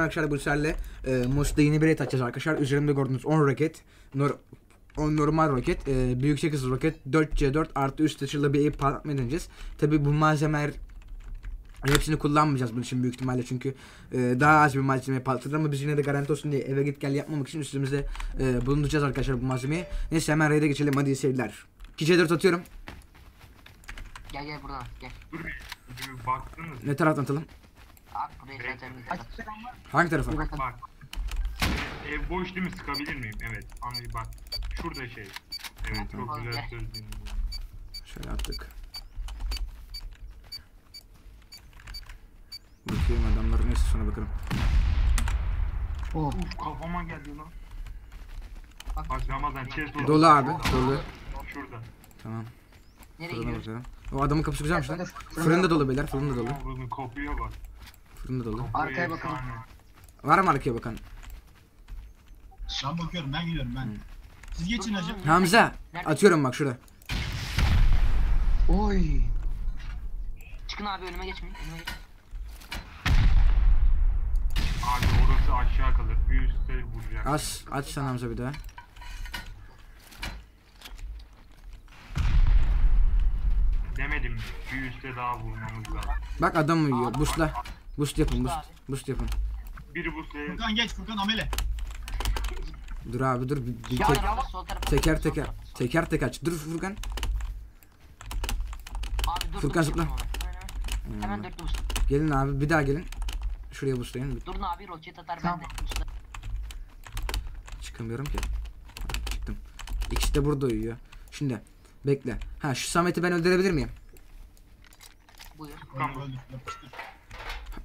arkadaşlar bu seferle e, Mos'ta yeni bir et açacağız arkadaşlar. Üzerimde gördüğünüz 10 roket. Nor o normal roket, e, büyük 8 roket, 4C4 artı üst taşıyla bir aim patlatma deneyeceğiz. Tabi bu malzemeler hepsini kullanmayacağız bunun için büyük ihtimalle çünkü e, daha az bir malzeme patlatır ama biz yine de garanti olsun diye eve git gel yapmamak için üstümüzde e, bulunduracağız arkadaşlar bu malzemeyi. Neyse hemen raid'e geçelim hadi iyi seyirler. 2C4 atıyorum. Gel gel buradan gel. Baktınız. Ne taraftan atalım? Zaten bir taraf. Hangi tarafa? Bakalım. Bak. Ev boş değil mi? Sıkabilir miyim? Evet. Bir bak. Şurada şey. Evet Tamam, çok güzel söylediğin. Şöyle attık. Bakayım adamlar neyse sonra bakalım. Oh. Uf kafama geldi lan. Bak, Bak Ramazan chest oldu. Dolu abi dolu. Şurada. Tamam. Nereye Fırına gidiyoruz? bakalım. O adamın kapısı güzelmiş lan. Fırında dolu beyler fırında dolu. Kapıya bak. Fırında dolu. Arkaya bakalım. Var mı arkaya bakan? Ben bakıyorum ben gidiyorum ben. Siz geçin hacı. Hamza atıyorum bak şurada. Oy. Çıkın abi önüme geçmeyin. Önüme geç. Abi orası aşağı kalır. Bir üstte vuracak. Az aç sen Hamza bir daha. Demedim? Bir üstte daha vurmamız lazım. Bak adam uyuyor. Boostla. Boost yapın boost. Boost yapın. Biri bu seye Furkan geç Furkan amele. Dur abi dur. Bir, bir tek- tarafa sol tarafa. teker sol teker. tarafa, sol. Teker teker aç. Dur Furkan. Abi dur. Furkan zıpla. Hemen hemen. Hemen dört boost. Gelin abi bir daha gelin. Şuraya boostlayın. Durun abi roket atar Tamam. bende. Boostla. Çıkamıyorum ki. Çıktım. İkisi de burada uyuyor. Şimdi bekle. Ha şu Samet'i ben öldürebilir miyim? Buyur. Yapıştır.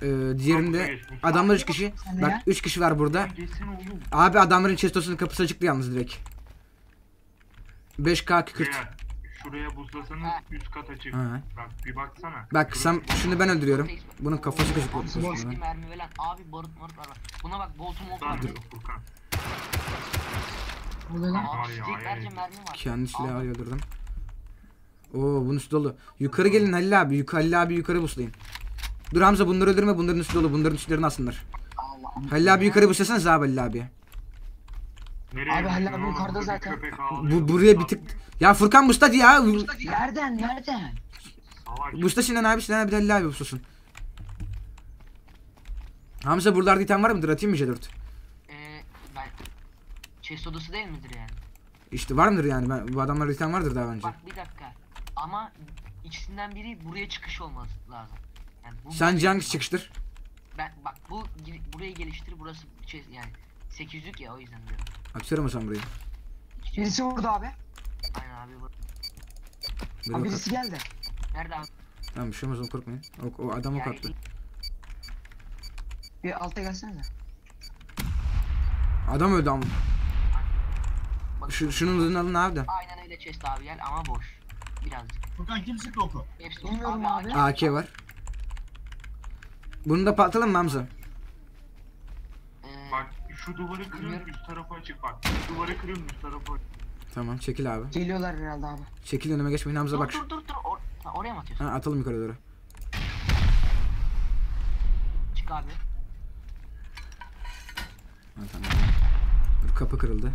Ee, diğerinde adamlar 3 kişi. Bak ya. 3 kişi var burada. Abi adamların chestosunun kapısı açıktı yalnız direkt. 5k kükürt. Şuraya, şuraya buzlasanız üst kat açık. Ha. Bak bir baksana. Bak boş. şunu ben öldürüyorum. Bunun kafası. Boş bir mermi veren. Abi barut var. bak. Buna bak boltu moltu Lan var. Furkan. Ne oluyor lan? Var Abi ya, yüzlerce hayır. mermi var. Kendi silahı öldürdüm. Oo bunun üstü dolu. Yukarı gelin Halil abi. Yukarı Halil abi yukarı buslayın. Dur Hamza bunları öldürme. Bunların üstü dolu. Bunların üstlerini. Allah'ım. Halil abi yukarı buslasana abi Halil abi. Nereye Abi, Halil abi yukarıda zaten. Bu buraya bir tık. Ya Furkan busta ya. Nereden? Nereden? Busta Sinan abi Sinan abi Halil abi buslasın. Hamza buralarda item var mıdır? Atayım mı C4? Ee, ben... Chest odası değil midir yani? İşte var mıdır yani? Ben, bu adamlarda item vardır daha önce. Bak bir dakika. Ama ikisinden biri buraya çıkış olması lazım. Yani bu Sence hangisi çıkıştır? Ben bak bu burayı geliştir burası şey yani 800'lük ya o yüzden diyorum. Atıyorum o zaman burayı. Birisi vurdu abi. Aynen abi. Buraya Abi bak- birisi geldi. Nerede abi? Tamam bir şey olmaz korkmayın. O, o adam ok Yani- attı. Bir alta gelsene de. Adam öldü ama. Bak, Şu, şunun hızını alın abi de. Aynen öyle chest abi gel ama boş. Birazcık. Furkan kim sıktı oku? Hepsi Bilmiyorum abi. AK var. Bunu da patlatalım mı Hamza? Bak şu duvarı kırın üst tarafa açık bak. Şu duvarı kırın üst tarafa açık. Tamam çekil abi. Geliyorlar herhalde abi. Çekil önüme geçmeyin Hamza dur, bak. dur dur dur Or- ha, oraya mı atıyorsun? Ha, atalım yukarı doğru. Çık abi. Ha, tamam. Dur kapı kırıldı.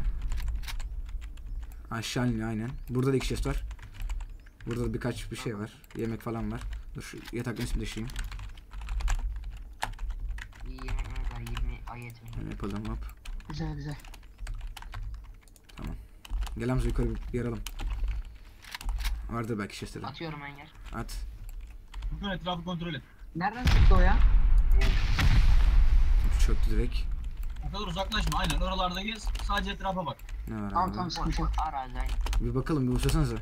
Aşağı iniyor aynen. Burada da iki chest var. Burada da birkaç bir şey var. Yemek falan var. Dur şu yatakların ismini değiştireyim. İyi yemek yemek var 20 ayet mi? Şöyle yapalım hop. Güzel güzel. Gel Hamza yukarı bir yaralım. Vardır belki chestleri. Atıyorum ben yer. At. Furkan etrafı kontrol et. Nereden çıktı o ya? Çöktü direkt. O kadar uzaklaşma aynen oralarda gez. Sadece etrafa bak. Ne var Tamam abi? tamam sıkıntı yok. arazi aynen. Bir bakalım bir uçasanıza.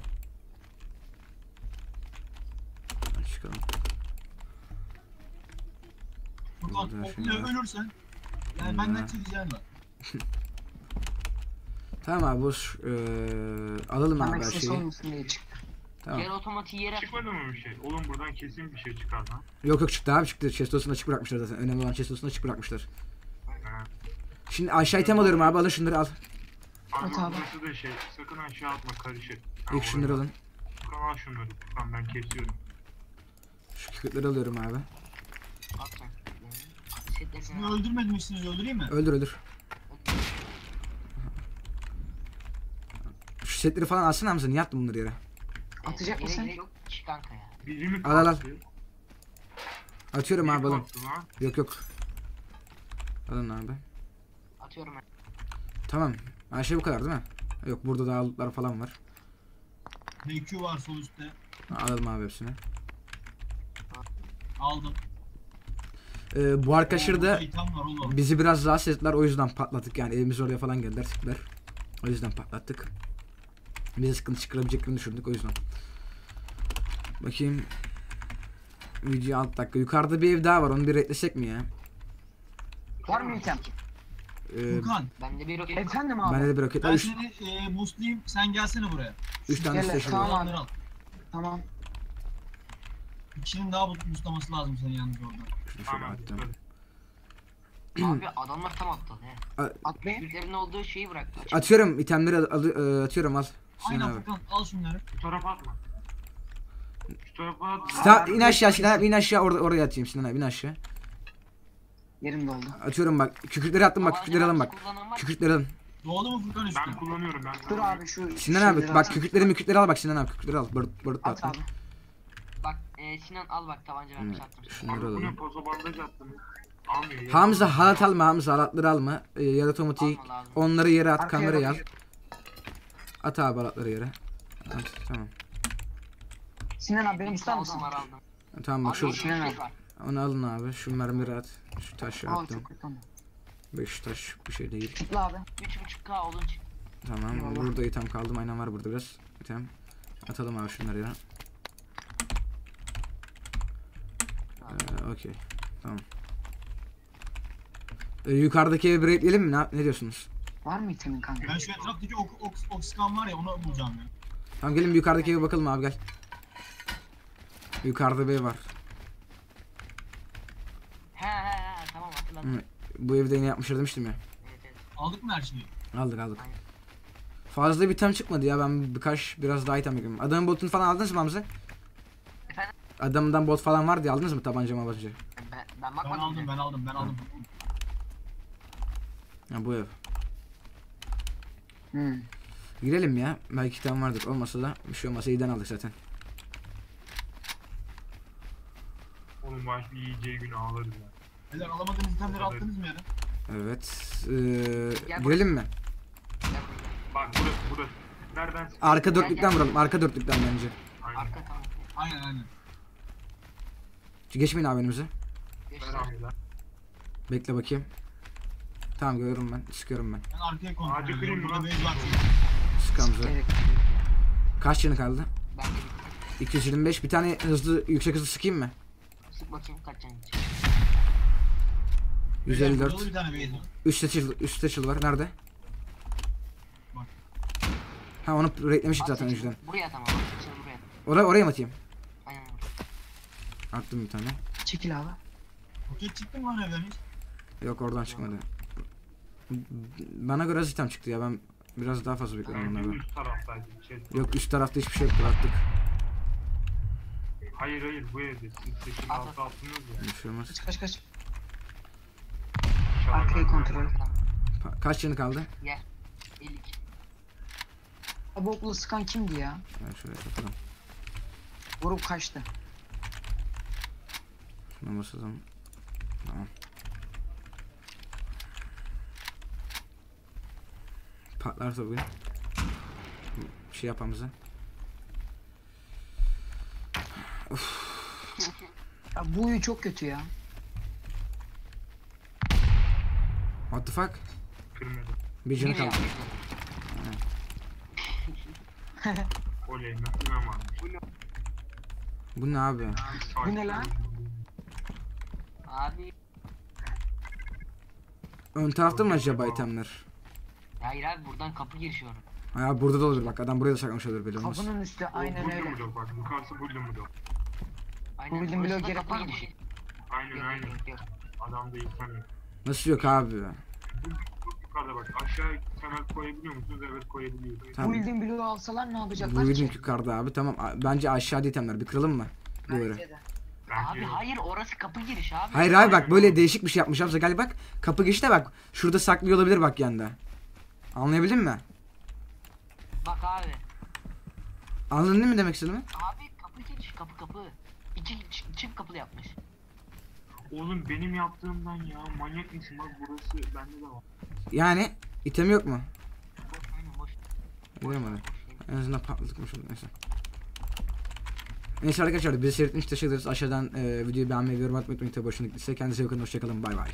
Hadi çıkalım. Furkan Burada okluyor şunlar. ölürsen. Yani benden çekeceğin var. Tamam abi boş. Ee, alalım abi her şeyi. Tamam. Yer otomatiği yere Çıkmadı mı bir şey? Oğlum buradan kesin bir şey çıkar lan. Yok yok çıktı abi çıktı. Chestos'unu açık bırakmışlar zaten. Önemli olan Chestos'unu açık bırakmışlar. Ha. Şimdi aşağı item alıyorum abi. Alın şunları al. Abi abi. burası da şey. Sakın aşağı atma karışır. Ha, İlk şunları alın. Al şunları. Furkan ben kesiyorum. Şu kükürtleri alıyorum abi. Şunu falan. öldürmemişsiniz öldüreyim mi? Öldür öldür. Şu setleri falan alsana Hamza. Niye attın bunları yere? Atacak mısın? Yok Çık kanka ya. Biri mi Al, al, al. Atıyorum Biri abi lan. Yok yok. Alın abi. Atıyorum ben. Tamam. Her şey bu kadar değil mi? Yok burada daha lootlar falan var. BQ var sol üstte. Alalım abi hepsini. Aldım. Ee, bu arkadaşlar da bizi biraz rahatsız ettiler o yüzden patlattık yani evimiz oraya falan geldiler tipler. O yüzden patlattık. Bize sıkıntı çıkarabileceklerini düşündük o yüzden. Bakayım. Video alt dakika. Yukarıda bir ev daha var onu bir eklesek mi ya? Var mı item? Ee, Furkan Bende bir roket. Efendim abi. bende de bir roket ben Üç, seni e, boostlayayım sen gelsene buraya. üç tane Gel, station tamam. var. Al. Tamam. Bir kişinin daha boostlaması lazım senin yalnız orada. Şöyle Tamam. attım. Abi adamlar tam atladı he. Atlayın. Türklerin olduğu şeyi bıraktı. Atıyorum itemleri al, al- e, atıyorum al. Sinan Aynen. Furkan al şunları. Şu tarafa atma. Şu tarafa atma. Ta, in aşağı Sinan abi in aşağı orada oraya atayım Sinan abi in aşağı. Yerim doldu. Atıyorum bak kükürtleri attım bak kükürtleri alın bak. Kullanan var. Kükürtleri alın. Doğdu mu Furkan üstü? Ben kullanıyorum ben Dur kullanıyorum. abi şu Sinan abi şeyleri bak at. kükürtleri mükürtleri al bak Sinan abi kükürtleri al. Bırt bırt At attım. abi. Bak e, Sinan al bak tabanca Hmm, vermiş attım. Şunları Abi bu ne alalım. pozo bandaj attım. Almıyor. ya. Hamza halat alma Hamza halatları alma. Ee, ya da otomatik. Alma lazım. Onları yere at Arkaya kamerayı al. bak. At abi halatları yere. At tamam. Sinan abi benim Bir ustar aldım, mısın? var aldım. Tamam bak Abi şu yeşil şey var. onu alın abi. Şu mermileri at. Şu taşı Aa attım. çok kötü ama. 5 taş bir şey değil. Tıkla abi. 3.5k olun çık. Tamam. Eyvallah. Burada item kaldım. Aynen var burada biraz. İtem. Atalım abi şunları yere. Ee, Okey. Tamam. Ee, yukarıdaki evi breakleyelim mi? Ne, ne diyorsunuz? Var mı itemin kanka? Ben şu etraftaki ok, ok, oksikan var ya onu bulacağım ya. Tamam gelin bir yukarıdaki eve bakalım abi gel. Yukarıda bir ev var. He he he tamam hatırladım. Hı. Bu evde yine yapmışlar demiştim ya. Evet evet. Aldık mı her şeyi? Aldık aldık. Aynen. Fazla bir item çıkmadı ya ben birkaç biraz daha item bekliyorum. Adamın botunu falan aldınız mı Hamza? Adamdan bot falan vardı ya aldınız mı tabanca mabacı? Ben, ben Ben aldım ben aldım ben aldım. Ya bu ev. Hmm. Girelim ya. Belki item vardır. Olmasa da bir şey olmasa iyiden aldık zaten. Oğlum baş bir yiyeceği günü ağlarız ya. Beyler alamadığınız itemleri attınız mı yere? Evet. Ee, Gel girelim mi? Bak burası burası. Nereden? Arka dörtlükten vuralım. Arka dörtlükten bence. Aynen. Arka tamam. Aynen aynen. Geçmeyin abi önümüze. Bekle bakayım. Tamam görüyorum ben. Sıkıyorum ben. Ben arkaya kontrol ediyorum. Burada base var çünkü. Sık Hamza. Gerek. Kaç canı kaldı? Ben de bitti. 225. Bir tane hızlı yüksek hızlı sıkayım mı? Sık bakayım kaç can gidecek. Beyler, 154. burada da bir tane base var. Nerede? Bak. Ha onu reklemiştik zaten At önceden. Buraya tamam. Oraya, oraya mı atayım? Oraya. Attım bir tane. Çekil abi. Roket çıktı mı lan evden hiç? Yok oradan çıkmadı. Bana göre zitam çıktı ya ben biraz daha fazla bekliyorum Bence bunlardan. üst taraftaydı. Şey. Yok üst tarafta hiçbir şey yok bıraktık. Hayır hayır bu evde. Siz seçim altı attınız ya. Bir şey olmaz. Kaç kaç kaç. Arkayı kontrol. Pa- kaç canı kaldı? Gel. 52. Abi okula sıkan kimdi ya? Ben şöyle yapalım. Vurup kaçtı. Şuna basalım. Tamam. Patlarsa bugün. Bir şey yapamıza. Ya bu uyu çok kötü ya. What the fuck? Kırmadı. Bir canı kaldı. Oley varmış. Bu ne abi? Bu ne lan? Abi. Ön tarafta mı acaba itemler? Hayır abi buradan kapı girişi var. Ha burada da olur bak adam buraya da saklamış olur belli olmaz. Kapının üstü aynen öyle. dok bak yukarısı mu dok. Aynen. Bu bildiğin burası bloğa da gerek var mı? Aynen aynen. Adamda insan yok. Nasıl yok abi? Bu yukarıda bak aşağı temel koyabiliyor musunuz? Evet koyabiliyoruz. Bu Tamam. bildiğin bloğu alsalar ne yapacaklar bizim ki? yukarıda abi tamam. A- Bence aşağıda itemler bir kıralım mı? Bence de. Abi hayır orası kapı giriş abi. Hayır abi bak böyle değişik bir şey yapmış Hamza gel bak. Kapı girişte bak. Şurada saklıyor olabilir bak yanda. Anlayabildin mi? Bak abi. Anladın değil mi demek istediğimi? Abi kapı giriş kapı kapı. İki ç- çift kapılı yapmış. Oğlum benim yaptığımdan ya manyak mısın bak burası bende de var. Yani item yok mu? Boş aynen boş. Şey. En azından patlatıkmış oldu neyse. Neyse arkadaşlar bizi için teşekkür ederiz. Aşağıdan e, videoyu beğenmeyi ve yorum atmayı unutmayın. Tabii hoşuna gittiyse kendinize bakın. Hoşçakalın. Bay bay.